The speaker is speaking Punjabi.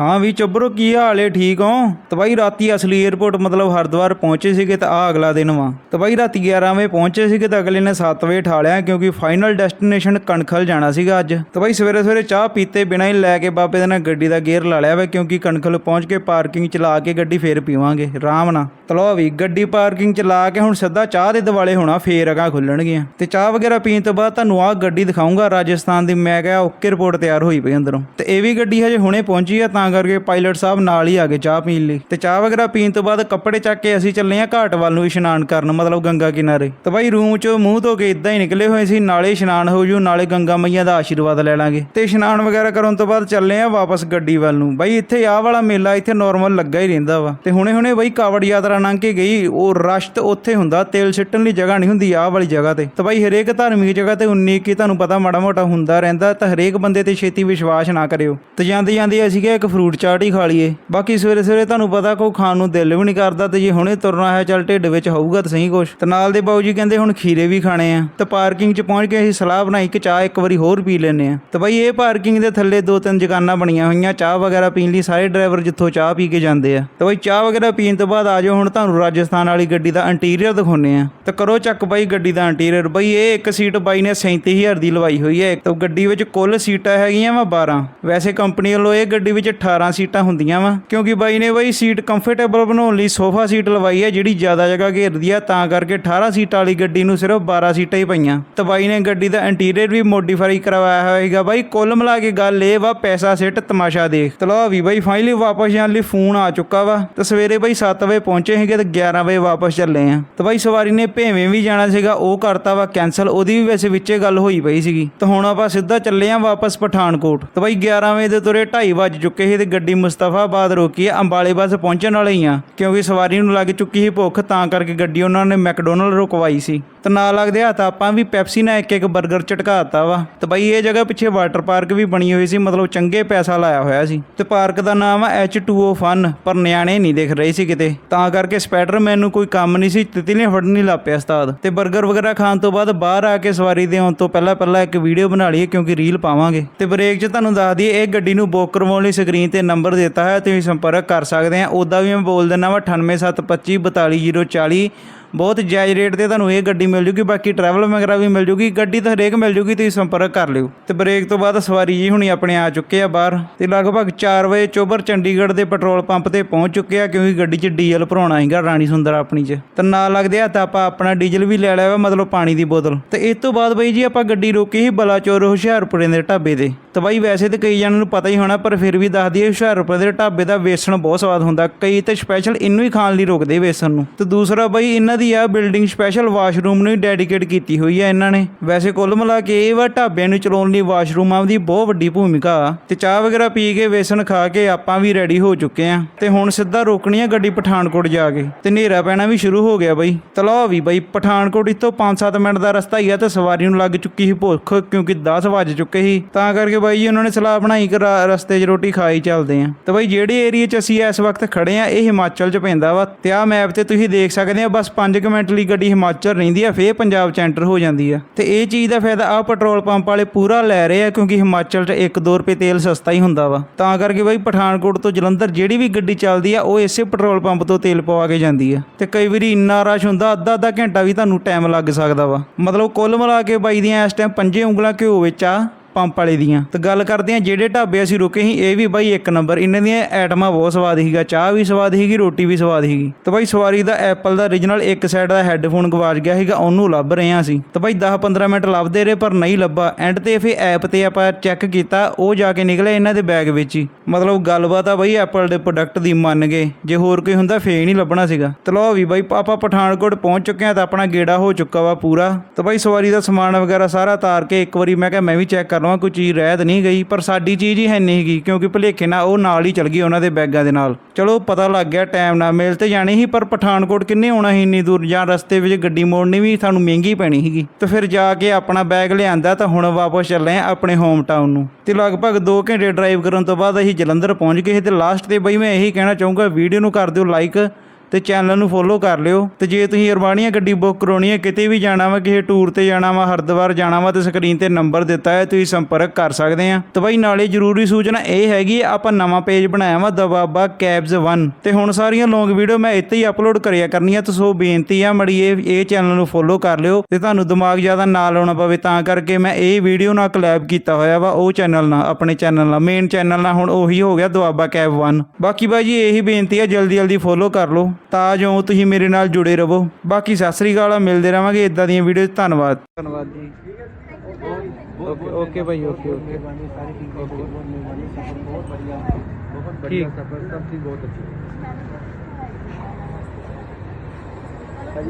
ਹਾਂ ਵੀ ਚੱਬਰੋ ਕੀ ਹਾਲ ਏ? ਠੀਕ ਹੋ? ਤੇ ਬਾਈ ਰਾਤੀ ਅਸਲੀ 에어ਪੋਰਟ ਮਤਲਬ ਹਰਿਦੁਆਰ ਪਹੁੰਚੇ ਸੀਗੇ ਤਾਂ ਆ ਅਗਲਾ ਦਿਨ ਵਾ। ਤੇ ਬਾਈ ਰਾਤੀ 11 ਵਜੇ ਪਹੁੰਚੇ ਸੀਗੇ ਤਾਂ ਅਗਲੇ ਨੇ 7 ਵਜੇ ਠਾਲਿਆ ਕਿਉਂਕਿ ਫਾਈਨਲ ਡੈਸਟੀਨੇਸ਼ਨ ਕਣਖਲ ਜਾਣਾ ਸੀਗਾ ਅੱਜ। ਤੇ ਬਾਈ ਸਵੇਰੇ ਸਵੇਰੇ ਚਾਹ ਪੀਤੇ ਬਿਨਾਂ ਹੀ ਲੈ ਕੇ ਬਾਬੇ ਦੇ ਨਾਲ ਗੱਡੀ ਦਾ ਗੇਅਰ ਲਾ ਲਿਆ ਵਾ ਕਿਉਂਕਿ ਕਣਖਲ ਪਹੁੰਚ ਕੇ ਪਾਰਕਿੰਗ ਚ ਲਾ ਕੇ ਗੱਡੀ ਫੇਰ ਪੀਵਾਂਗੇ। ਆਰਾਮ ਨਾਲ। ਤਲੋ ਵੀ ਗੱਡੀ ਪਾਰਕਿੰਗ ਚ ਲਾ ਕੇ ਹੁਣ ਸਿੱਧਾ ਚਾਹ ਦੇ ਦਿਵਾਲੇ ਹੋਣਾ, ਫੇਰ ਅਗਾ ਖੁੱਲਣਗੀਆਂ। ਤੇ ਚਾਹ ਵਗੈਰਾ ਪੀਣ ਤੋਂ ਬਾਅਦ ਤੁਹਾਨੂੰ ਆਹ ਗੱਡੀ ਦਿਖਾਉਂਗਾ ਰਾਜਸਥਾਨ ਦੀ ਮੈਂ ਕਿਹਾ ਓਕੇ ਰਿਪੋਰਟ ਤਿਆਰ ਹੋਈ ਪਈ ਅੰਦਰੋਂ। ਤੇ ਇਹ ਵੀ ਗੱਡੀ ਹਜੇ ਹੁਣੇ ਪਹੁੰਚੀ ਆ ਤਾਂ ਕਰਕੇ ਪਾਇਲਟ ਸਾਹਿਬ ਨਾਲ ਹੀ ਆ ਗਏ ਚਾਹ ਪੀਣ ਲਈ। ਤੇ ਚਾਹ ਵਗੈਰਾ ਪੀਣ ਤੋਂ ਬਾਅਦ ਕੱਪੜੇ ਚੱਕ ਕੇ ਅਸੀਂ ਚੱਲੇ ਆ ਘਾਟ ਵੱਲ ਨੂੰ ਇਸ਼ਨਾਨ ਕਰਨ, ਮਤਲਬ ਗੰਗਾ ਕਿਨਾਰੇ। ਤੇ ਬਾਈ ਰੂਮ ਚੋਂ ਮੂੰਹ ਧੋ ਕੇ ਇਦਾਂ ਹੀ ਨਿਕਲੇ ਹੋਏ ਸੀ, ਨਾਲੇ ਇਸ਼ਨਾਨ ਹੋ ਜੂ, ਨਾਲੇ ਗੰਗਾ ਮਈਆ ਦਾ ਆਸ਼ੀਰਵਾਦ ਲੈ ਲਾਂਗੇ। ਤੇ ਇਸ਼ਨਾਨ ਵਗੈਰਾ ਕਰਨ ਤੋਂ ਬਾਅਦ ਚੱਲੇ ਆ ਵਾਪਸ ਗੱਡੀ ਵੱਲ ਨੂੰ। ਬਾਈ ਇੱਥੇ ਆਹ ਵਾਲਾ ਮੇਲਾ ਇੱਥੇ ਨਾਰਮਲ ਲੱਗਾ ਹੀ ਰਹਿੰਦਾ ਵਾ। ਤੇ ਹੁਣੇ ਹੁਣੇ ਬਾਈ ਕਾਵੜ ਯਾਤਰਾ ਲੰਘ ਕੇ ਗਈ, ਉਹ ਰਸ਼ ਤੇ ਉੱਥੇ ਹੁੰਦਾ, ਤੇਲ ਸਿੱਟਣ ਲਈ ਜਗ੍ਹਾ ਨਹੀਂ ਹੁੰਦੀ ਆਹ ਵਾਲੀ ਜਗ੍ਹਾ ਤੇ। ਤੇ ਬਾਈ ਹਰੇਕ ਧਾਰਮਿਕ ਜਗ੍ਹਾ ਤੇ 19 ਕੀ ਤੁਹਾਨੂੰ ਪਤਾ ਮਾੜਾ ਮੋਟਾ ਹੁੰਦਾ ਰਹਿੰਦਾ, ਤਾਂ ਹਰੇਕ ਬੰਦੇ ਤੇ ਛੇਤੀ ਵਿਸ਼ਵਾਸ ਨਾ ਕਰਿਓ। ਤੇ ਜਾਂਦੇ ਜਾਂਦੇ ਅਸੀਂ ਕਿਹਾ ਇੱਕ ਫਰੂਟ ਚਾਟ ਹੀ ਖਾ ਲਈਏ। ਬਾਕੀ ਸਵੇਰੇ ਸਵੇਰੇ ਤੁਹਾਨੂੰ ਪਤਾ ਕੋਈ ਖਾਣ ਨੂੰ ਦਿਲ ਵੀ ਨਹੀਂ ਕਰਦਾ ਤੇ ਜੇ ਹੁਣੇ ਤੁਰਨਾ ਹੈ ਚੱਲ ਢਿੱਡ ਵਿੱਚ ਹੋਊਗਾ ਤਾਂ ਸਹੀ ਕੁਛ। ਤੇ ਨਾਲ ਦੇ ਬਾਊ ਜੀ ਕਹਿੰਦੇ ਹੁਣ ਖੀਰੇ ਵੀ ਖਾਣੇ ਆ। ਤੇ ਪਾਰਕਿੰਗ 'ਚ ਪਹੁੰਚ ਕੇ ਅਸੀਂ ਸਲਾਹ ਬਣਾਈ ਕਿ ਚਾਹ ਇੱਕ ਵਾਰੀ ਹੋਰ ਪੀ ਲੈਨੇ ਆ। ਤੇ ਬਾਈ ਇਹ ਪਾਰਕਿੰਗ ਦੇ ਥੱਲੇ ਦੋ ਤਿੰਨ ਦੁਕਾਨਾਂ ਬਣੀਆਂ ਹੋਈਆਂ, ਚਾਹ ਵਗੈਰਾ ਪੀਣ ਲਈ ਸਾਰੇ ਡਰਾਈਵਰ ਜਿੱਥੋਂ ਚਾਹ ਪੀ ਕੇ ਜਾਂਦੇ ਆ। ਤੇ ਬਾਈ ਚਾਹ ਵਗੈਰਾ ਪੀਣ ਤੋਂ ਬਾਅਦ ਆ ਜਾਓ, ਹੁਣ ਤੁਹਾਨੂੰ ਰਾਜਸਥਾਨ ਵਾਲੀ ਗੱਡੀ ਦਾ ਇੰਟੀਰੀਅਰ ਦਿਖਾਉਨੇ ਆ। ਤੇ ਕਰੋ ਚੱਕ ਬਾਈ ਗੱਡੀ ਦਾ ਇੰਟੀਰੀਅਰ। ਬਾਈ ਇਹ ਇੱਕ ਸੀਟ ਬਾਈ ਨੇ 37000 ਦੀ ਲਵਾਈ ਹੋਈ ਹੈ। ਤੇ ਗੱਡੀ ਵਿੱਚ ਕੁੱਲ ਸੀਟਾਂ ਹੈਗੀਆਂ ਵਾ 12 ਵੈਸੇ ਕੰਪਨੀ ਵੱਲੋਂ ਇਹ ਗੱਡੀ ਵਿੱਚ 18 ਸੀਟਾਂ ਹੁੰਦੀਆਂ ਵਾ। ਕਿਉਂਕਿ ਬਾਈ ਨੇ ਬਾਈ ਸੀਟ ਕੰਫਰਟੇਬਲ ਬਣਾਉਣ ਲਈ ਸੋਫਾ ਸੀਟ ਲਵਾਈ ਹੈ ਜਿਹੜੀ ਜ਼ਿਆਦਾ ਜਗ੍ਹਾ ਘੇਰਦੀ ਆ, ਤਾਂ ਕਰਕੇ 18 ਸੀਟਾਂ ਵਾਲੀ ਗੱਡੀ ਨੂੰ ਸਿਰਫ 12 ਸੀਟਾਂ ਹੀ ਪਈਆਂ। ਤੇ ਬਾਈ ਨੇ ਗੱਡੀ ਦਾ ਇੰਟੀਰੀਅਰ ਵੀ ਮੋਡੀਫਾਈ ਕਰਵਾਇਆ ਹੋਏਗਾ। ਬਾਈ ਕੁੱਲ ਮਿਲਾ ਕੇ ਗੱਲ ਇਹ ਵਾ, ਪੈਸਾ ਸਿੱਟ ਤਮਾਸ਼ਾ ਦੇਖ। ਤਲੋ ਵੀ ਬਾਈ ਫਾਈਨਲੀ ਵਾਪਸ ਜਾਣ ਲਈ ਫੋਨ ਆ ਚੁੱਕਾ ਵਾ। ਤੇ ਸਵੇਰੇ ਬਾਈ 7 ਵਜੇ ਪਹੁੰਚੇ ਹੈਗੇ ਤੇ 11 ਵਜੇ ਵਾਪਸ ਚੱਲੇ ਆ। ਤਾਂ ਬਾਈ ਸਵਾਰੀ ਨੇ ਭੇਵੇਂ ਵੀ ਜਾਣਾ ਸੀਗਾ, ਉਹ ਕਰਤਾ ਵਾ ਕੈਨਸਲ ਉਹਦੀ ਵੀ ਵੈਸੇ ਵਿੱਚੇ ਗੱਲ ਹੋਈ ਪਈ ਸੀਗੀ। ਤੇ ਹੁਣ ਆਪਾਂ ਸਿੱਧਾ ਚੱਲੇ ਆ ਵਾਪਸ ਪਠਾਨਕੋਟ। ਤਾਂ ਬਾਈ 11 ਵਜੇ ਦੇ ਤੁਰੇ 2:30 ਵੱਜ ਚੁੱਕੇ ਸੀ ਤੇ ਗੱਡੀ ਮੁਸਤਫਾਬਾਦ ਰੋਕੀ ਹੈ ਅੰਬਾਲੇ ਬੱਸ ਪਹੁੰਚਣ ਵਾਲੇ ਹੀ ਆ। ਕਿਉਂਕਿ ਸਵਾਰੀ ਨੂੰ ਲੱਗ ਚੁੱਕੀ ਸੀ ਭੁੱਖ, ਤਾਂ ਕਰਕੇ ਗੱਡੀ ਉਹਨਾਂ ਨੇ ਮੈਕਡੋਨਲਡ ਰੁਕਵਾਈ ਸੀ। ਤੇ ਨਾਲ ਲੱਗਦੇ ਹੱਥ ਆਪਾਂ ਵੀ ਪੈਪਸੀ ਨਾਲ ਇੱਕ ਇੱਕ 버ਗਰ ਝਟਕਾਤਾ ਵਾ। ਤੇ ਬਾਈ ਇਹ ਜਗ੍ਹਾ ਪਿੱਛੇ ਵਾਟਰ ਪਾਰਕ ਵੀ ਬਣੀ ਹੋਈ ਸੀ, ਮਤਲਬ ਚੰਗੇ ਪੈਸਾ ਲਾਇਆ ਹੋਇਆ ਸੀ। ਤੇ ਪਾਰਕ ਦਾ ਨਾਮ ਆ H2O ਫਨ ਪਰ ਨਿਆਣੇ ਨਹੀਂ ਦਿਖ ਰਹੇ ਸੀ ਕਿਤੇ। ਤਾਂ ਕਰਕੇ ਸਪਾਈਡਰਮੈਨ ਮੈਨੂੰ ਕੋਈ ਕੰਮ ਨਹੀਂ ਸੀ ਤਿਤਲੀਆਂ ਫੜਨ ਨਹੀਂ ਲੱਪਿਆ ਉਸਤਾਦ। ਤੇ 버ਗਰ ਵਗੈਰਾ ਖਾਣ ਤੋਂ ਬਾਅਦ ਬਾਹਰ ਆ ਕੇ ਸਵਾਰੀ ਦੇ ਆਉਣ ਤੋਂ ਪਹਿਲਾਂ ਪਹਿਲਾਂ ਇੱਕ ਵੀਡੀਓ ਬਣਾ ਲਈਏ, ਕਿਉਂਕਿ ਰੀਲ ਪਾਵਾਂਗੇ। ਤੇ ਬ੍ਰੇਕ 'ਚ ਤੁਹਾਨੂੰ ਦੱਸ ਦਈਏ, ਇਹ ਗੱਡੀ ਨੂੰ ਬੁੱਕ ਕਰਵਾਉਣ ਲਈ ਸਕਰੀਨ ਤੇ ਨੰਬਰ ਦਿੱਤਾ ਹੈ ਤੁਸੀਂ ਸੰਪਰਕ ਕਰ ਸਕਦੇ ਆ। ਉਹਦਾ ਵੀ ਮੈਂ ਬੋਲ ਦਿੰਦਾ ਵਾ 9872542040 ਬਹੁਤ ਜਾਇਜ਼ ਰੇਟ ਤੇ ਤੁਹਾਨੂੰ ਇਹ ਗੱਡੀ ਮਿਲ ਜੂਗੀ, ਬਾਕੀ ਟਰੈਵਲ ਵਗੈਰਾ ਵੀ ਮਿਲ ਜੂਗੀ, ਗੱਡੀ ਤਾਂ ਹਰੇਕ ਮਿਲ ਜੂਗੀ, ਤੁਸੀਂ ਸੰਪਰਕ ਕਰ ਲਿਓ। ਤੇ ਬ੍ਰੇਕ ਤੋਂ ਬਾਅਦ ਸਵਾਰੀ ਜੀ ਹੁਣੀ ਆਪਣੇ ਆ ਚੁੱਕੇ ਆ ਬਾਹਰ, ਤੇ ਲਗਭਗ 4 ਵਜੇ ਚੋਬਰ ਚੰਡੀਗੜ੍ਹ ਦੇ ਪੈਟਰੋਲ ਪੰਪ ਤੇ ਪਹੁੰਚ ਚੁੱਕੇ ਆ, ਕਿਉਂਕਿ ਗੱਡੀ 'ਚ ਡੀਜ਼ਲ ਭਰਾਉਣਾ ਹੈਗਾ ਰਾਣੀ ਸੁੰਦਰ ਆਪਣੀ 'ਚ। ਤੇ ਨਾਲ ਲੱਗਦੇ ਆ, ਤਾਂ ਆਪਾਂ ਆਪਣਾ ਡੀਜ਼ਲ ਵੀ ਲੈ ਲਿਆ ਵਾ, ਮਤਲਬ ਪਾਣੀ ਦੀ ਬੋਤਲ। ਤੇ ਇਸ ਤੋਂ ਬਾਅਦ ਬਈ ਜੀ ਆਪਾਂ ਗੱਡੀ ਰੋਕੀ ਸੀ, ਬਲਾਚੋਰ ਹੁਸ਼ਿਆਰਪੁਰੇ ਦੇ ਢਾਬੇ ਤੇ। ਤਾਂ ਬਾਈ ਵੈਸੇ ਤੇ ਕਈ ਜਣਾਂ ਨੂੰ ਪਤਾ ਹੀ ਹੋਣਾ, ਪਰ ਫਿਰ ਵੀ ਦੱਸ ਦਈਏ ਹੁਸ਼ਿਆਰਪੁਰ ਦੇ ਢਾਬੇ ਦਾ ਵੇਸਣ ਬਹੁਤ ਸਵਾਦ ਹੁੰਦਾ। ਕਈ ਤੇ ਸਪੈਸ਼ਲ ਇਹਨੂੰ ਹੀ ਖਾਣ ਲਈ ਰੋਕਦੇ ਵੇਸਣ ਨੂੰ। ਤੇ ਦੂਸਰਾ ਬਾਈ, ਇਹਨਾਂ ਦੀ ਆ ਬਿਲਡਿੰਗ ਸਪੈਸ਼ਲ ਵਾਸ਼ਰੂਮ ਨੂੰ ਹੀ ਡੈਡੀਕੇਟ ਕੀਤੀ ਹੋਈ ਆ ਇਹਨਾਂ ਨੇ। ਵੈਸੇ ਕੁੱਲ ਮਿਲਾ ਕੇ ਇਹ ਵਾ ਢਾਬਿਆਂ ਨੂੰ ਚਲਾਉਣ ਲਈ ਵਾਸ਼ਰੂਮਾਂ ਦੀ ਬਹੁਤ ਵੱਡੀ ਭੂਮਿਕਾ ਆ। ਤੇ ਚਾਹ ਵਗੈਰਾ ਪੀ ਕੇ ਵੇਸਣ ਖਾ ਕੇ ਆਪਾਂ ਵੀ ਰੈਡੀ ਹੋ ਚੁੱਕੇ ਆ। ਤੇ ਹੁਣ ਸਿੱਧਾ ਰੋਕਣੀ ਆ ਗੱਡੀ ਪਠਾਨਕੋਟ ਜਾ ਕੇ। ਤੇ ਹਨੇਰਾ ਪੈਣਾ ਵੀ ਸ਼ੁਰੂ ਹੋ ਗਿਆ ਬਾਈ। ਤਲਾਓ ਵੀ ਬਾਈ, ਪਠਾਨਕੋਟ ਇੱਥੋਂ 5-7 ਮਿੰਟ ਦਾ ਰਸਤਾ ਹੀ ਆ ਤੇ ਸਵਾਰੀ ਨੂੰ ਲੱਗ ਚੁੱਕੀ ਸੀ ਭੁੱਖ, ਕਿਉਂਕਿ 10 ਵੱਜ ਚੁੱਕੇ ਸੀ। ਤਾਂ ਕਰਕੇ ਬਾਈ ਜੀ, ਉਹਨਾਂ ਨੇ ਸਲਾਹ ਬਣਾਈ ਕਿ ਰਾ- ਰਸਤੇ 'ਚ ਰੋਟੀ ਖਾਈ ਚੱਲਦੇ ਆ ਤਾਂ ਬਾਈ, ਜਿਹੜੇ ਏਰੀਆ 'ਚ ਅਸੀਂ ਇਸ ਵਕਤ ਖੜੇ ਆ ਇਹ ਹਿਮਾਚਲ 'ਚ ਪੈਂਦਾ ਵਾ। ਤੇ ਆਹ ਮੈਪ ਤੇ ਤੁਸੀਂ ਦੇਖ ਸਕਦੇ ਆ ਬਸ 5 ਮਿੰਟ ਲਈ ਗੱਡੀ ਹਿਮਾਚਲ ਰਹਿੰਦੀ ਆ, ਫੇਰ ਪੰਜਾਬ 'ਚ ਐਂਟਰ ਹੋ ਜਾਂਦੀ ਆ। ਤੇ ਇਹ ਚੀਜ਼ ਦਾ ਫਾਇਦਾ ਆ ਪੈਟਰੋਲ ਪੰਪ ਵਾਲੇ ਪੂਰਾ ਲੈ ਰਹੇ ਆ, ਕਿਉਂਕਿ ਹਿਮਾਚਲ 'ਚ 1-2 ਰੁਪਏ ਤੇਲ ਸਸਤਾ ਹੀ ਹੁੰਦਾ ਵਾ। ਤਾਂ ਕਰਕੇ ਬਾਈ, ਪਠਾਨਕੋਟ ਤੋਂ ਜਲੰਧਰ ਜਿਹੜੀ ਵੀ ਗੱਡੀ ਚੱਲਦੀ ਆ, ਉਹ ਇਸੇ ਪੈਟਰੋਲ ਪੰਪ ਤੋਂ ਤੇਲ ਪਵਾ ਕੇ ਜਾਂਦੀ ਆ। ਤੇ ਕਈ ਵਾਰੀ ਇੰਨਾ ਰਸ਼ ਹੁੰਦਾ ਅੱਧਾ ਅੱਧਾ ਘੰਟਾ ਵੀ ਤੁਹਾਨੂੰ ਟਾਈਮ ਲੱਗ ਸਕਦਾ ਵਾ। ਮਤਲਬ ਕੁੱਲ ਮਿਲਾ ਕੇ ਬਾਈ ਦੀਆਂ ਇਸ ਟਾਈਮ ਪੰਜੇ ਉਂਗਲਾਂ ਘਿਓ ਵਿੱਚ ਆ। ਪੰਪ ਵਾਲੇ ਦੀਆਂ। ਤੇ ਗੱਲ ਕਰਦੇ ਆ ਜਿਹੜੇ ਢਾਬੇ ਅਸੀਂ ਰੁਕੇ ਸੀ, ਇਹ ਵੀ ਬਾਈ ਇੱਕ ਨੰਬਰ। ਇਹਨਾਂ ਦੀਆਂ ਐਟਮਾਂ ਬਹੁਤ ਸਵਾਦ ਸੀਗਾ। ਚਾਹ ਵੀ ਸਵਾਦ ਸੀਗੀ, ਰੋਟੀ ਵੀ ਸਵਾਦ ਸੀਗੀ। ਤੇ ਬਾਈ ਸਵਾਰੀ ਦਾ ਐਪਲ ਦਾ origignal ਇੱਕ ਸਾਈਡ ਦਾ ਹੈੱਡਫੋਨ ਗਵਾਚ ਗਿਆ ਸੀਗਾ, ਉਹਨੂੰ ਲੱਭ ਰਹੇ ਆ ਅਸੀਂ। ਤੇ ਬਾਈ 10-15 ਮਿੰਟ ਲੱਭਦੇ ਰਹੇ, ਪਰ ਨਹੀਂ ਲੱਭਾ। ਐਂਡ ਤੇ ਫਿਰ ਐਪ ਤੇ ਆਪਾਂ ਚੈੱਕ ਕੀਤਾ, ਉਹ ਜਾ ਕੇ ਨਿਕਲਿਆ ਇਹਨਾਂ ਦੇ ਬੈਗ ਵਿੱਚ ਹੀ। ਮਤਲਬ ਗੱਲਬਾਤ ਆ ਬਾਈ ਐਪਲ ਦੇ ਪ੍ਰੋਡਕਟ ਦੀ, ਮੰਨ ਗਏ। ਜੇ ਹੋਰ ਕੋਈ ਹੁੰਦਾ, ਫੇਰ ਨਹੀਂ ਲੱਭਣਾ ਸੀਗਾ। ਤੇ ਲਓ ਵੀ ਬਾਈ, ਆਪਾਂ ਪਠਾਨਕੋਟ ਪਹੁੰਚ ਚੁੱਕੇ ਆ ਤਾਂ ਆਪਣਾ ਗੇੜਾ ਹੋ ਚੁੱਕਾ ਵਾ ਪੂਰਾ। ਤੇ ਬਾਈ ਸਵਾਰੀ ਦਾ ਸਮਾਨ ਵਗੈਰਾ ਸਾਰਾ ਤਾਰ ਕੇ ਇੱਕ ਵਾਰੀ ਮੈਂ ਕਿਹਾ ਮੈਂ ਵੀ ਚੈੱਕ ਕਰ ਲਵਾਂ ਕੋਈ ਚੀਜ਼ ਰਹਿ ਨਹੀਂ ਗਈ, ਪਰ ਸਾਡੀ ਚੀਜ਼ ਹੀ ਹੈ ਨਹੀਂ ਹੈਗੀ ਕਿਉਂਕਿ ਭਲੇਖੇ ਨਾਲ ਉਹ ਨਾਲ ਹੀ ਚਲ ਗਈ ਉਹਨਾਂ ਦੇ ਬੈਗਾਂ ਦੇ ਨਾਲ। ਚਲੋ, ਪਤਾ ਲੱਗ ਗਿਆ ਟਾਈਮ ਨਾਲ ਮਿਲ ਤੇ ਜਾਣੀ ਸੀ, ਪਰ ਪਠਾਨਕੋਟ ਕਿੰਨੇ ਆਉਣਾ ਸੀ ਇੰਨੀ ਦੂਰ, ਜਾਂ ਰਸਤੇ ਵਿੱਚ ਗੱਡੀ ਮੋੜਨੀ ਵੀ ਸਾਨੂੰ ਮਹਿੰਗੀ ਪੈਣੀ ਸੀਗੀ। ਤੇ ਫਿਰ ਜਾ ਕੇ ਆਪਣਾ ਬੈਗ ਲਿਆਂਦਾ ਤਾਂ ਹੁਣ ਵਾਪਸ ਚੱਲੇ ਆ ਆਪਣੇ ਹੋਮ ਟਾਊਨ ਨੂੰ। ਤੇ ਲਗਭਗ 2 ਘੰਟੇ ਡਰਾਈਵ ਕਰਨ ਤੋਂ ਬਾਅਦ ਅਸੀਂ ਜਲੰਧਰ ਪਹੁੰਚ ਗਏ ਸੀ ਤੇ ਲਾਸਟ ਤੇ ਬਈ ਮੈਂ ਇਹੀ ਕਹਿਣਾ ਚਾਹੂੰਗਾ, ਵੀਡੀਓ ਨੂੰ ਕਰ ਦਿਓ ਲਾਈਕ ਤੇ ਚੈਨਲ ਨੂੰ ਫੋਲੋ ਕਰ ਲਿਓ। ਤੇ ਜੇ ਤੁਸੀਂ ਅਰਮਾਨੀਆ ਗੱਡੀ ਬੁੱਕ ਕਰਾਉਣੀ ਹੈ, ਕਿਤੇ ਵੀ ਜਾਣਾ ਵਾ, ਕਿਸੇ ਟੂਰ ਤੇ ਜਾਣਾ ਵਾ, ਹਰਿਦੁਆਰ ਜਾਣਾ ਵਾ, ਤੇ ਸਕਰੀਨ ਤੇ ਨੰਬਰ ਦਿੱਤਾ ਹੈ, ਤੁਸੀਂ ਸੰਪਰਕ ਕਰ ਸਕਦੇ ਆ ਤੇ ਬਾਈ, ਨਾਲੇ ਜ਼ਰੂਰੀ ਸੂਚਨਾ ਇਹ ਹੈਗੀ, ਆਪਾਂ ਨਵਾਂ ਪੇਜ ਬਣਾਇਆ ਵਾ ਦਬਾਬਾ ਕੈਬਸ 1 ਤੇ ਹੁਣ ਸਾਰੀਆਂ ਲੌਂਗ ਵੀਡੀਓ ਮੈਂ ਇੱਥੇ ਹੀ ਅਪਲੋਡ ਕਰਿਆ ਕਰਨੀਆਂ, ਤੇ ਸੋ ਬੇਨਤੀ ਆ, ਮੜੀ ਇਹ ਇਹ ਚੈਨਲ ਨੂੰ ਫੋਲੋ ਕਰ ਲਿਓ, ਤੇ ਤੁਹਾਨੂੰ ਦਿਮਾਗ ਜ਼ਿਆਦਾ ਨਾ ਲਾਉਣਾ ਪਵੇ, ਤਾਂ ਕਰਕੇ ਮੈਂ ਇਹ ਵੀਡੀਓ ਨਾਲ ਕਲੈਬ ਕੀਤਾ ਹੋਇਆ ਵਾ, ਉਹ ਚੈਨਲ ਨਾਲ, ਆਪਣੇ ਚੈਨਲ ਨਾਲ ਮੇਨ ਚੈਨਲ ਨਾਲ, ਹੁਣ ਉਹੀ ਹੋ ਗਿਆ ਦੁਆਬਾ ਕੈਬ 1 ਬਾਕੀ ਬਾਈ ਜੀ, ਇਹੀ ਬੇਨਤੀ ਆ ਜਲਦੀ ਜਲਦੀ ਫੋਲੋ ਕਰ ਲਓ। ਤਾਂ ਜੋ ਤੁਸੀਂ ਮੇਰੇ ਨਾਲ ਜੁੜੇ ਰਹੋ। ਬਾਕੀ ਸਤਿ ਸ੍ਰੀ ਅਕਾਲ ਮਿਲਦੇ ਰਵਾਂਗੇ ਇਦਾਂ ਦੀਆਂ ਵੀਡੀਓ ਧੰਨਵਾਦ। ਧੰਨਵਾਦ ਜੀ। ਓਕੇ ਓਕੇ ਭਾਈ ਓਕੇ ਓਕੇ। ਮਿਹਰਬਾਨੀ ਸਾਰੀ ਟੀਮ ਦੀ ਬਹੁਤ ਬਹੁਤ ਮਿਹਰਬਾਨੀ ਸਫਰ ਬਹੁਤ ਵਧੀਆ ਬਹੁਤ ਵਧੀਆ ਠੀਕ। ਸਫਰ ਸਭ ਚੀਜ਼ ਬਹੁਤ ਅੱਛੀ। ਹੈ